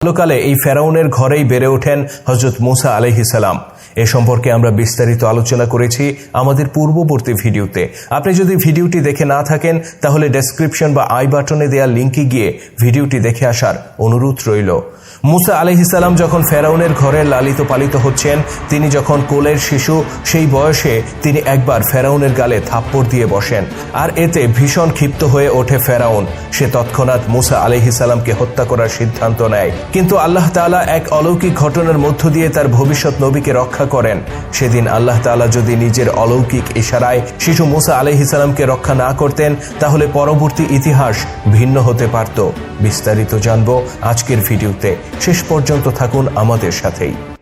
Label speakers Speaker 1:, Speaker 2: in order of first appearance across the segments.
Speaker 1: বাল্যকালে এই ফেরাউনের ঘরেই বেড়ে ওঠেন হজরত মুসা আলহিসাল্লাম এ সম্পর্কে আমরা বিস্তারিত আলোচনা করেছি আমাদের পূর্ববর্তী ভিডিওতে। আপনি যদি ভিডিওটি দেখে না থাকেন, তাহলে ডেসক্রিপশন বা আই বাটনে দেওয়া লিঙ্কে গিয়ে ভিডিওটি দেখে আসার অনুরোধ রইল। মুসা আলহিসাল্লাম যখন ফেরাউনের ঘরে লালিত পালিত হচ্ছেন, তিনি যখন কোলের শিশু, সেই বয়সে তিনি একবার ফেরাউনের গালে থাপ্পড় দিয়ে বসেন। আর এতে ভীষণ ক্ষিপ্ত হয়ে ওঠে ফেরাউন। সে তৎক্ষণাৎ মুসা আলহিসাল্লামকে হত্যা করার সিদ্ধান্ত নেয়। কিন্তু আল্লাহ তাআলা এক অলৌকিক ঘটনার মধ্য দিয়ে তার ভবিষ্যৎ নবীকে রক্ষা করেন। সেদিন আল্লাহ তালা যদি নিজের অলৌকিক ইশারায় শিশু মুসা আলহিসালামকে রক্ষা না করতেন, তাহলে পরবর্তী ইতিহাস ভিন্ন হতে পারত। বিস্তারিত জানব আজকের ভিডিওতে। শেষ পর্যন্ত থাকুন আমাদের সাথেই।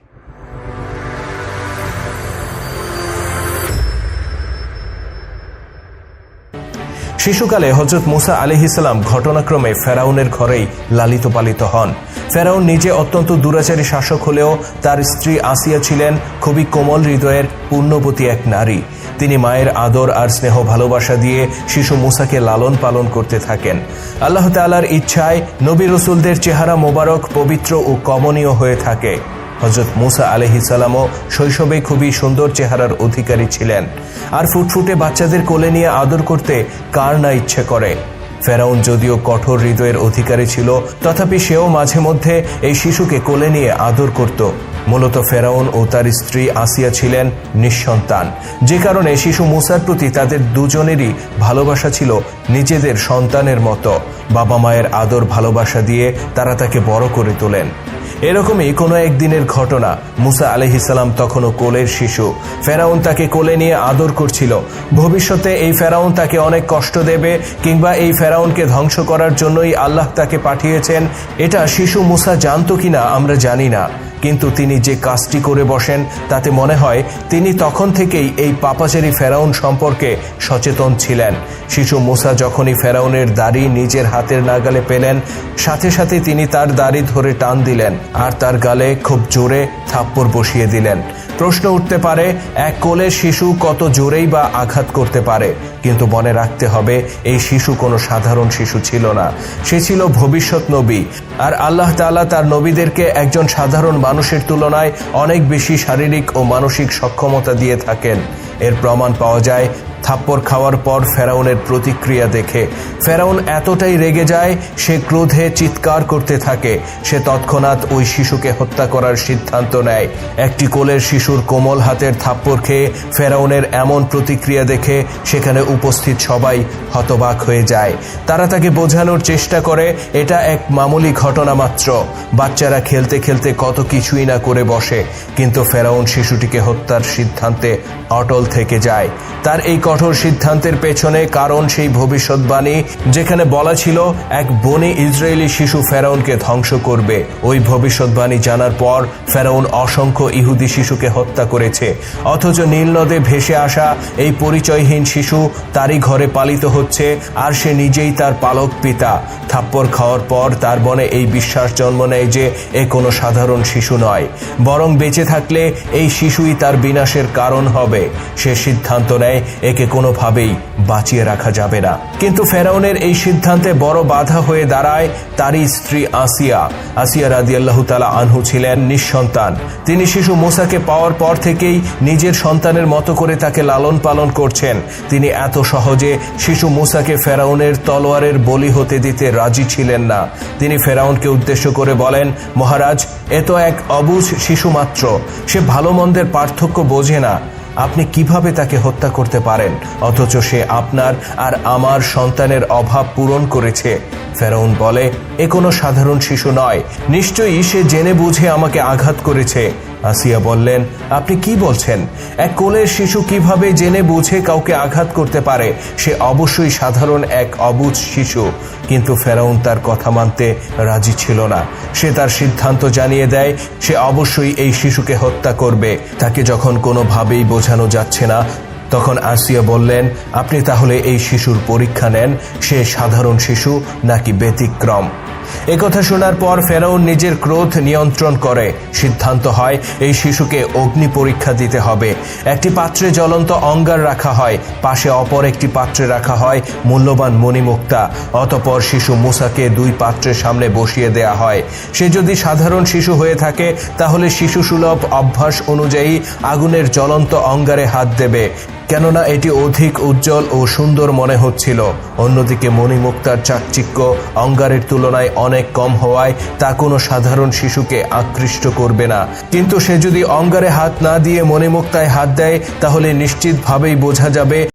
Speaker 1: শিশুকালে হজরত মুসা আলিহিসাল্লাম ঘটনাক্রমে ফেরাউনের ঘরেই লালিত পালিত হন। ফেরাউন নিজে অত্যন্ত দুরাচারী শাসক হলেও তার স্ত্রী আসিয়া ছিলেন খুবই কোমল হৃদয়ের পূর্ণবতী এক নারী। তিনি মায়ের আদর আর স্নেহ ভালোবাসা দিয়ে শিশু মুসাকে লালন পালন করতে থাকেন। আল্লাহ তালার ইচ্ছায় নবী রসুলদের চেহারা মোবারক, পবিত্র ও কমনীয় হয়ে থাকে। হজরত মুসা আলহিসাল্লামও শৈশবে খুবই সুন্দর চেহারার অধিকারী ছিলেন। আর ফুটফুটে বাচ্চাদের কোলে নিয়ে আদর করতে কার না ইচ্ছে করে? ফেরাউন যদিও কঠোর হৃদয়ের অধিকারী ছিল, তথাপি সেও মাঝে মধ্যে এই শিশুকে কোলে নিয়ে আদর করত। মূলত ফেরাউন ও তার স্ত্রী আসিয়া ছিলেন নিঃসন্তান। যে কারণে শিশু মুসার প্রতি তাদের দুজনেরই ভালোবাসা ছিল নিজেদের সন্তানের মতো। বাবা মায়ের আদর ভালোবাসা দিয়ে তারা তাকে বড় করে তোলেন। এরকমই কোনো একদিনের ঘটনা। মুসা আলহিসাল্লাম তখনও কোলের শিশু। ফেরাউন তাকে কোলে নিয়ে আদর করছিল। ভবিষ্যতে এই ফেরাউন তাকে অনেক কষ্ট দেবে কিংবা এই ফেরাউনকে ধ্বংস করার জন্যই আল্লাহ তাকে পাঠিয়েছেন। এটা শিশু মুসা জানত কিনা আমরা জানি না। কিন্তু তিনি যে কাজটি করে বসেন, তাতে মনে হয় তিনি তখন থেকেই এই পাপাচারী ফেরাউন সম্পর্কে সচেতন ছিলেন। শিশু মুসা যখনই ফেরাউনের দাড়ি নিজের হাতের নাগালে পেলেন, সাথে সাথে তিনি তার দাড়ি ধরে টান দিলেন, আর তার গালে খুব জোরে থাপ্পড় বসিয়ে দিলেন। প্রশ্ন উঠতে পারে, এক কোলের শিশু কত জোরেই বা আঘাত করতে পারে? কিন্তু মনে রাখতে হবে, এই শিশু কোনো সাধারণ শিশু ছিল না। সে ছিল ভবিষ্যৎ নবী। আর আল্লাহ তালা তার নবীদেরকে একজন সাধারণ মানুষের তুলনায় অনেক বেশি শারীরিক ও মানসিক সক্ষমতা দিয়ে থাকেন। এর প্রমাণ পাওয়া যায় থাপ্পড় খাওয়ার পর ফেরাউনের প্রতিক্রিয়া দেখে। ফেরাউন এতটাই রেগে যায়, সে ক্রোধে চিৎকার করতে থাকে। সে তৎক্ষণাৎ ওই শিশুকে হত্যা করার সিদ্ধান্ত নেয়। একটি কোলের শিশুর কোমল হাতের থাপ্পড় খেয়ে ফেরাউনের এমন প্রতিক্রিয়া দেখে সেখানে উপস্থিত সবাই হতবাক হয়ে যায়। তারা তাকে বোঝানোর চেষ্টা করে, এটা এক মামুলি ঘটনা মাত্র। বাচ্চারা খেলতে খেলতে কত কিছুই না করে বসে। কিন্তু ফেরাউন শিশুটিকে হত্যার সিদ্ধান্তে অটল থেকে যায়। তার এই কঠোর সিদ্ধান্তের পেছনে কারণ সেই ভবিষ্যৎবাণী যেখানে বলা ছিল এক বনে ইসরায়েলি শিশু ফেরাউনকে ধ্বংস করবে। ওই ভবিষ্যৎবাণী জানার পর ফেরাউন অসংখ্য ইহুদি শিশুকে হত্যা করেছে। অথচ নীল নদে ভেসে আসা এই পরিচয়হীন শিশু তারই ঘরে পালিত হচ্ছে আর সে নিজেই তার পালক পিতা। থাপ্পড় খাওয়ার পর তার মনে এই বিশ্বাস জন্ম নেয় যে এ কোনো সাধারণ শিশু নয়। বরং বেঁচে থাকলে এই শিশুই তার বিনাশের কারণ হবে। সে সিদ্ধান্ত নেয় একে কোনোভাবেই বাঁচিয়ে রাখা যাবে না। কিন্তু ফেরাউনের এই সিদ্ধান্তে বড় বাধা হয়ে দাঁড়ায় তারই স্ত্রী আসিয়া। আসিয়া রাদি আল্লাহ তালা আনহু ছিলেন নিঃসন্তান। তিনি শিশু মোসাকে পাওয়ার পর থেকেই নিজের সন্তানের মতো করে তাকে লালন পালন করছেন। তিনি এত সহজে শিশু মুসাকে ফেরাউনের তলোয়ারের বলি হতে দিতে রাজি ছিলেন না। তিনি ফেরাউনকে উদ্দেশ্য করে বলেন, মহারাজ, এ তো এক অবুঝ শিশু মাত্র সে ভালো মন্দের পার্থক্য বোঝে না। আপনি কীভাবে তাকে হত্যা করতে পারেন? অথচ সে আপনার আর আমার সন্তানের অভাব পূরণ করেছে। ফেরাউন বলে, এ কোনো সাধারণ শিশু নয়। নিশ্চয়ই সে জেনে বুঝে আমাকে আঘাত করেছে। আসিয়া বললেন, আপনি কি বলছেন? এক কোলের শিশু কীভাবে জেনে বুঝে কাউকে আঘাত করতে পারে? সে অবশ্যই সাধারণ এক অবুঝ শিশু। কিন্তু ফেরাউন তার কথা মানতে রাজি ছিল না। সে তার সিদ্ধান্ত জানিয়ে দেয়, সে অবশ্যই এই শিশুকে হত্যা করবে। তাকে যখন কোনোভাবেই বোঝানো যাচ্ছে না তখন আসিয়া বললেন, আপনি তাহলে এই শিশুর পরীক্ষা নেন, সে সাধারণ শিশু নাকি ব্যতিক্রম? একথা শোনার পর ফেরাউন নিজের ক্রোধ নিয়ন্ত্রণ করে। সিদ্ধান্ত হয়, এই শিশুকে অগ্নি পরীক্ষা দিতে হবে। একটি পাত্রে জ্বলন্ত অঙ্গার রাখা হয়, পাশে অপর একটি পাত্রে রাখা হয়, মূল্যবান মণিমুক্তা। অতপর শিশু মুসাকে দুই পাত্রের সামনে বসিয়ে দেয়া হয়। সে যদি সাধারণ শিশু হয়ে থাকে, তাহলে শিশু সুলভ অভ্যাস অনুযায়ী আগুনের জ্বলন্ত অঙ্গারে হাত দেবে। কেননা এটি অধিক উজ্জ্বল ও সুন্দর মনে হচ্ছিল। অন্যদিকে মণিমুক্তার চাকচিক্য অঙ্গারের তুলনায় অনেক কম হওয়ায় তা কোনো সাধারণ শিশুকে আকৃষ্ট করবে না। কিন্তু সে যদি অঙ্গারে হাত না দিয়ে মণিমুক্তায় হাত দেয়, তাহলে নিশ্চিতভাবেই বোঝা যাবে